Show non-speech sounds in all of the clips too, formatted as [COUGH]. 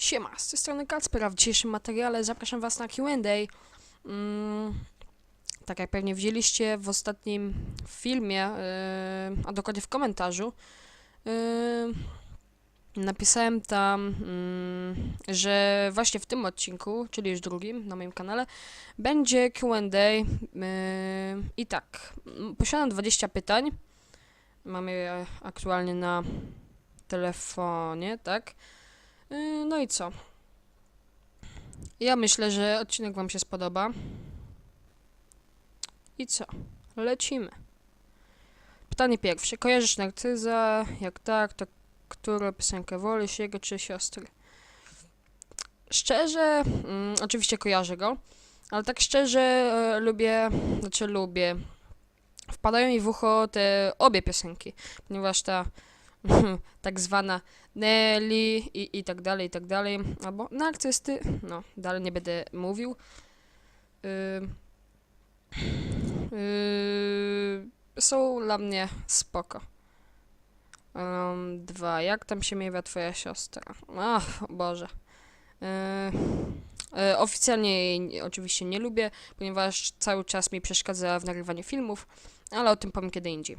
Siema, z tej strony Kacper, a w dzisiejszym materiale zapraszam Was na Q&A. Mm, tak jak pewnie widzieliście w ostatnim filmie, yy, a dokładnie w komentarzu, yy, napisałem tam, yy, że właśnie w tym odcinku, czyli już drugim na moim kanale, będzie Q&A yy, i tak, mm, posiadam 20 pytań, mamy je aktualnie na telefonie, tak? Yy, No i co? Ja myślę, że odcinek Wam się spodoba. I co? Lecimy. Pytanie pierwsze. Kojarzysz narcyza? Jak tak, to którą piosenkę wolisz, jego czy siostry? Szczerze, mm, oczywiście kojarzę go, ale tak szczerze e, lubię, znaczy lubię. Wpadają mi w ucho te obie piosenki, ponieważ ta [LAUGHS] tak zwana Nelly i, i tak dalej, i tak dalej, albo narcysty, no, dalej nie będę mówił. Yy, yy, są dla mnie spoko. Um, dwa, jak tam się miewa twoja siostra? Ach, Boże. Yy, yy, oficjalnie jej oczywiście nie lubię, ponieważ cały czas mi przeszkadza w nagrywaniu filmów, ale o tym powiem kiedy indziej.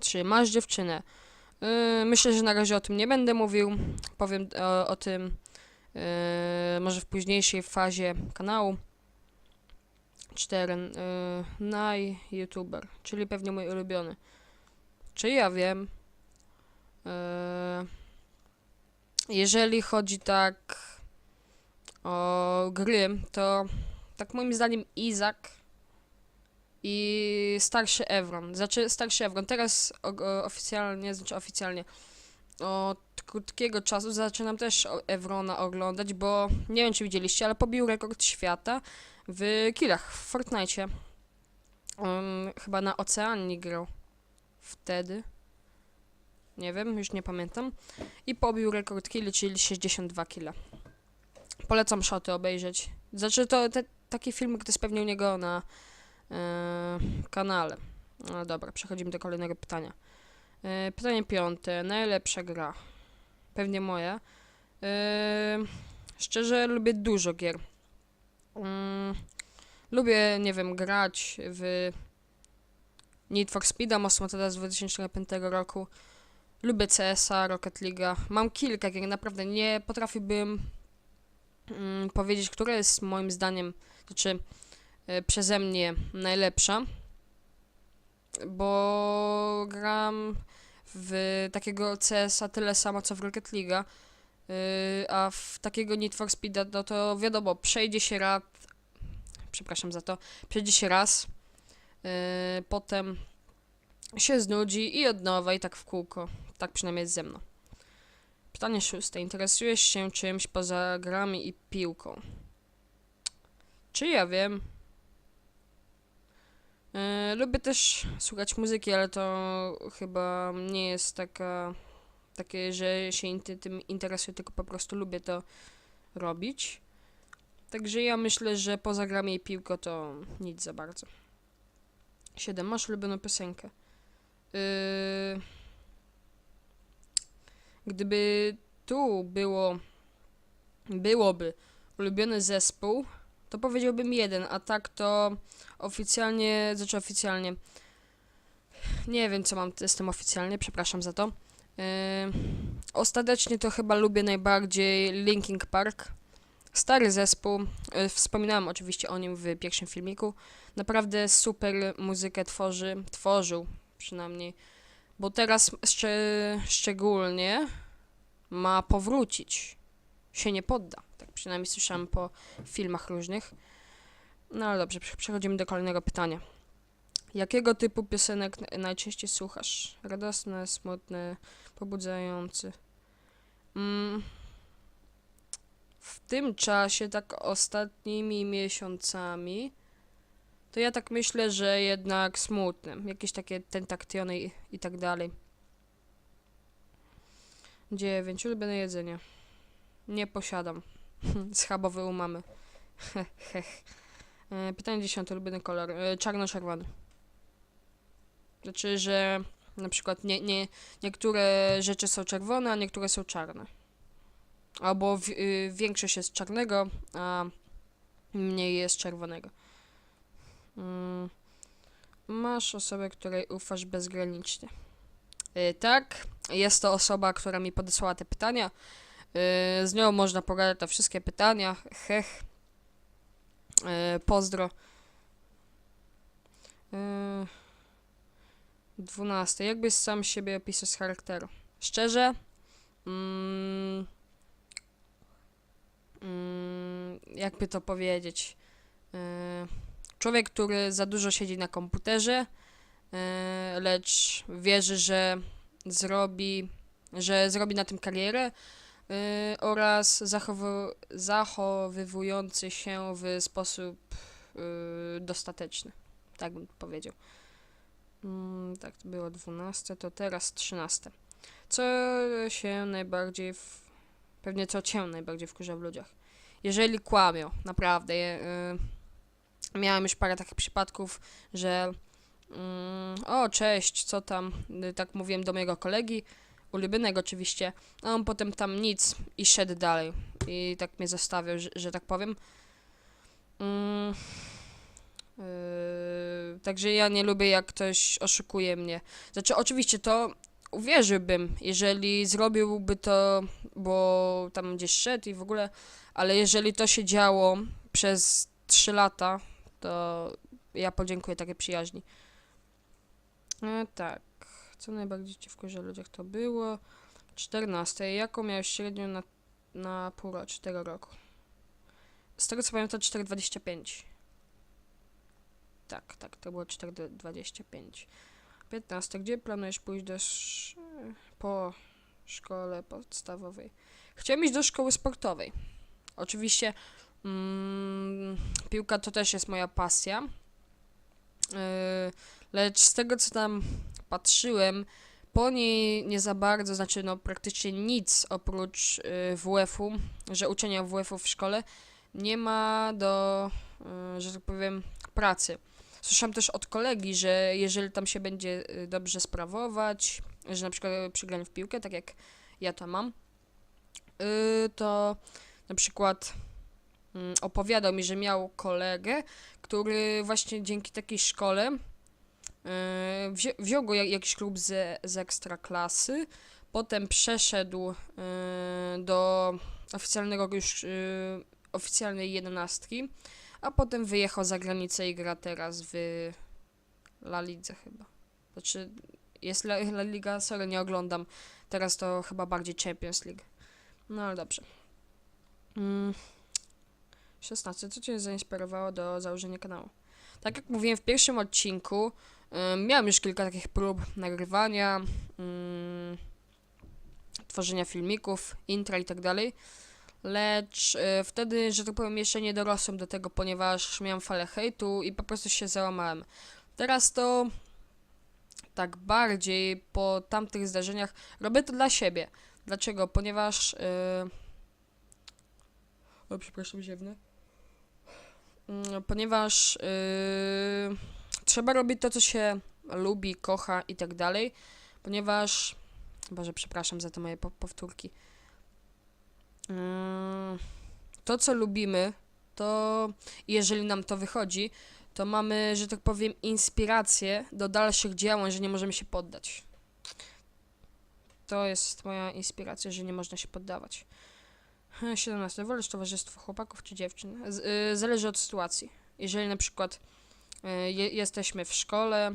Trzy, masz dziewczynę. Yy, myślę, że na razie o tym nie będę mówił. Powiem o, o tym yy, może w późniejszej fazie kanału. 4. Yy, naj YouTuber, czyli pewnie mój ulubiony. Czy ja wiem? Yy, jeżeli chodzi tak o gry, to tak moim zdaniem Izak i starszy Evron. Znaczy starszy Evron. Teraz oficjalnie, znaczy oficjalnie od krótkiego czasu zaczynam też Evrona oglądać, bo nie wiem czy widzieliście, ale pobił rekord świata w killach w Fortnite. Um, chyba na Oceanii grał wtedy. Nie wiem, już nie pamiętam. I pobił rekord killi, czyli 62 killa. Polecam szoty obejrzeć. Znaczy to te, taki filmik to jest pewnie u niego na kanale. No dobra, przechodzimy do kolejnego pytania. E, pytanie piąte. Najlepsza gra? Pewnie moja. E, szczerze lubię dużo gier. Mm, lubię, nie wiem, grać w Need for Speed'a, mocno teraz z 2005 roku. Lubię CS-a, Rocket League'a. Mam kilka gier, naprawdę nie potrafiłbym mm, powiedzieć, która jest moim zdaniem, znaczy e, przeze mnie najlepsza, bo gram w takiego CS-a tyle samo co w Rocket League'a, yy, a w takiego Need for Speed'a no to wiadomo, przejdzie się raz, przepraszam za to, przejdzie się raz, yy, potem się znudzi i od nowa i tak w kółko, tak przynajmniej jest ze mną. Pytanie szóste. Interesujesz się czymś poza grami i piłką? Czy ja wiem? Yy, lubię też słuchać muzyki, ale to chyba nie jest taka, takie, że się tym interesuję, tylko po prostu lubię to robić. Także ja myślę, że poza grami i piłką to nic za bardzo. 7. Masz ulubioną piosenkę? Yy, gdyby tu było, byłoby ulubiony zespół, to powiedziałbym jeden, a tak to oficjalnie, znaczy oficjalnie, nie wiem co mam z tym oficjalnie, przepraszam za to. Yy, ostatecznie to chyba lubię najbardziej Linkin Park. Stary zespół, yy, wspominałem oczywiście o nim w pierwszym filmiku. Naprawdę super muzykę tworzy, tworzył przynajmniej, bo teraz szczę, szczególnie ma powrócić, się nie podda. Tak przynajmniej słyszałem po filmach różnych. No ale dobrze, prze- przechodzimy do kolejnego pytania. Jakiego typu piosenek najczęściej słuchasz? Radosne, smutne, pobudzające? Mm. W tym czasie, tak ostatnimi miesiącami, to ja tak myślę, że jednak smutne. Jakieś takie tentaktiony i, i tak dalej. Dziewięć. Ulubione jedzenie. Nie posiadam. Schabowy u mamy. E, Pytanie dziesiąte, ulubiony kolor. E, Czarno-czerwony. Znaczy, że na przykład nie, nie, niektóre rzeczy są czerwone, a niektóre są czarne. albo w, y, większość jest czarnego, a mniej jest czerwonego. Mm. Masz osobę, której ufasz bezgranicznie. Y, tak, jest to osoba, która mi podesłała te pytania. Y, z nią można pogadać na wszystkie pytania. Hech. Y, pozdro. Y, 12. Jakbyś sam siebie opisał z charakteru? Szczerze? Mm, mm, jakby to powiedzieć? Y, człowiek, który za dużo siedzi na komputerze, y, lecz wierzy, że zrobi, że zrobi na tym karierę y, oraz zachowy, zachowywujący się w sposób y, dostateczny. Tak bym powiedział. Mm, tak, to było 12, to teraz 13. Co się najbardziej, w, pewnie co cię najbardziej wkurza w ludziach? Jeżeli kłamią, naprawdę. Y, miałem już parę takich przypadków, że mm, o, cześć, co tam? Y, Tak mówiłem do mojego kolegi, ulubionego oczywiście, a on potem tam nic i szedł dalej. I tak mnie zostawiał, że, że tak powiem. Mm, Yy, także ja nie lubię, jak ktoś oszukuje mnie. Znaczy, oczywiście to uwierzyłbym, jeżeli zrobiłby to, bo tam gdzieś szedł i w ogóle, ale jeżeli to się działo przez 3 lata, to ja podziękuję takiej przyjaźni. E, tak. Co najbardziej ci wkurza ludziach to było? 14. Jaką miałeś średnią na, na pół roku, 4 roku? Z tego co pamiętam 4,25. Tak, tak, to było 4,25. 15. Gdzie planujesz pójść do sz... po szkole podstawowej? Chciałem iść do szkoły sportowej. Oczywiście mm, piłka to też jest moja pasja. Yy, lecz z tego co tam patrzyłem, po niej nie za bardzo, znaczy no praktycznie nic oprócz yy, WF-u, że uczenia WF-u w szkole nie ma do, yy, że tak powiem, pracy. Słyszałam też od kolegi, że jeżeli tam się będzie y, dobrze sprawować, że na przykład przy graniu w piłkę, tak jak ja to mam, y, to na przykład mm, opowiadał mi, że miał kolegę, który właśnie dzięki takiej szkole y, wzi wziął go jak, jakiś klub z, z ekstraklasy, potem przeszedł y, do oficjalnego już y, oficjalnej jedenastki, a potem wyjechał za granicę i gra teraz w La Lidze chyba. Znaczy, jest La, La Liga, sorry, nie oglądam. Teraz to chyba bardziej Champions League. No ale dobrze. Mm. 16. Co Cię zainspirowało do założenia kanału? Tak jak mówiłem w pierwszym odcinku, miałem już kilka takich prób nagrywania, tworzenia filmików, intra i tak dalej. Lecz y, wtedy, że tak powiem, jeszcze nie dorosłem do tego, ponieważ miałem falę hejtu i po prostu się załamałem. Teraz to tak bardziej po tamtych zdarzeniach robię to dla siebie. Dlaczego? Ponieważ. Yy... O, przepraszam, ziewnę. Mm, Ponieważ yy... trzeba robić to, co się lubi, kocha i tak dalej. Ponieważ. Boże, przepraszam za te moje po- powtórki. Mm, to, co lubimy, to jeżeli nam to wychodzi, to mamy, że tak powiem, inspirację do dalszych działań, że nie możemy się poddać. To jest moja inspiracja, że nie można się poddawać. E, 17. Wolisz towarzystwo chłopaków czy dziewczyn? Z, y, zależy od sytuacji. Jeżeli na przykład je, jesteśmy w szkole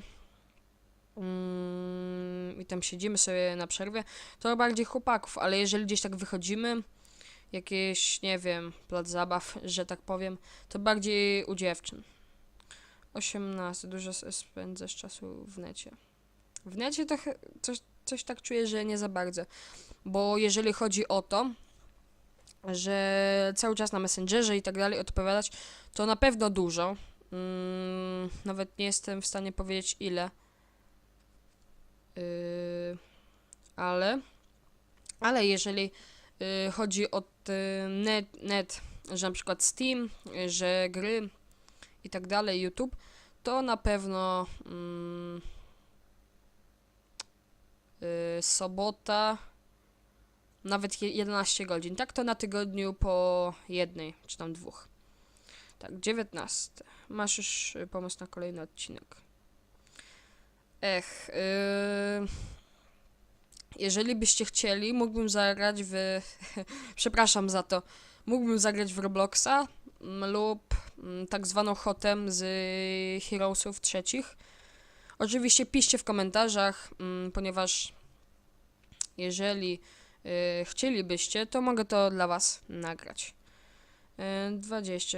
mm, i tam siedzimy sobie na przerwie, to bardziej chłopaków, ale jeżeli gdzieś tak wychodzimy, jakieś, nie wiem, plac zabaw, że tak powiem, to bardziej u dziewczyn. 18. Dużo spędzasz czasu w necie. W necie to coś, coś tak czuję, że nie za bardzo. Bo jeżeli chodzi o to, że cały czas na Messengerze i tak dalej odpowiadać, to na pewno dużo. Mm, nawet nie jestem w stanie powiedzieć ile. Yy, ale, ale jeżeli y, chodzi o net, net, że na przykład Steam, że gry i tak dalej, YouTube, to na pewno mm, y, sobota nawet je- 11 godzin. Tak to na tygodniu po jednej, czy tam dwóch. Tak, 19. Masz już y, pomysł na kolejny odcinek. Ech, yy... jeżeli byście chcieli, mógłbym zagrać w. [LAUGHS] Przepraszam za to. Mógłbym zagrać w Robloxa mm, lub mm, tak zwaną hotem z Heroesów trzecich. Oczywiście piszcie w komentarzach, mm, ponieważ jeżeli y, chcielibyście, to mogę to dla Was nagrać. Y, 20.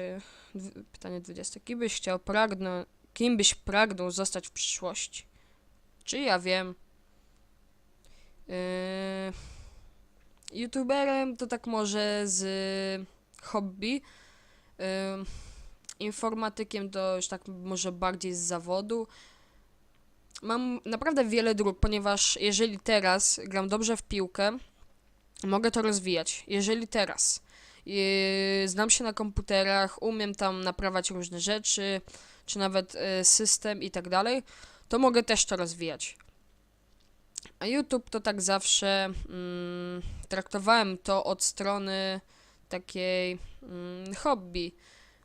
dw- Pytanie 20. Kim byś chciał pragnąć, kim byś pragnął zostać w przyszłości? Czy ja wiem? Yy, YouTuberem to tak może z hobby. Yy, informatykiem to już tak może bardziej z zawodu. Mam naprawdę wiele dróg, ponieważ jeżeli teraz gram dobrze w piłkę, mogę to rozwijać. Jeżeli teraz znam się na komputerach, umiem tam naprawiać różne rzeczy, czy nawet yy, system i tak dalej, to mogę też to rozwijać. A YouTube to tak zawsze mm, traktowałem to od strony takiej mm, hobby,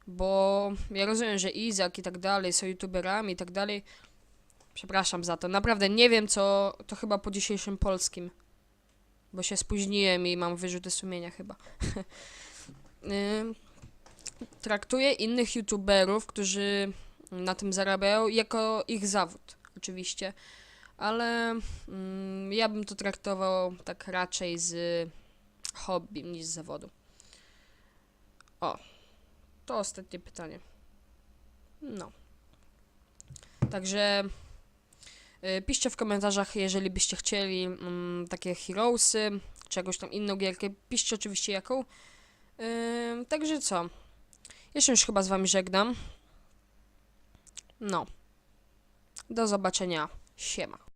bo ja rozumiem, że Izak i tak dalej są youtuberami i tak dalej. Przepraszam za to. Naprawdę nie wiem, co to chyba po dzisiejszym polskim, bo się spóźniłem i mam wyrzuty sumienia chyba. [LAUGHS] Ym, Traktuję innych youtuberów, którzy na tym zarabiają, jako ich zawód, oczywiście ale mm, ja bym to traktował tak raczej z hobby niż z zawodu. O, to ostatnie pytanie. No. Także y, piszcie w komentarzach, jeżeli byście chcieli mm, takie Heroesy, jakąś tam inną gierkę. Piszcie oczywiście jaką. Ym, także co? Się już chyba z wami żegnam. No. Do zobaczenia. Siema.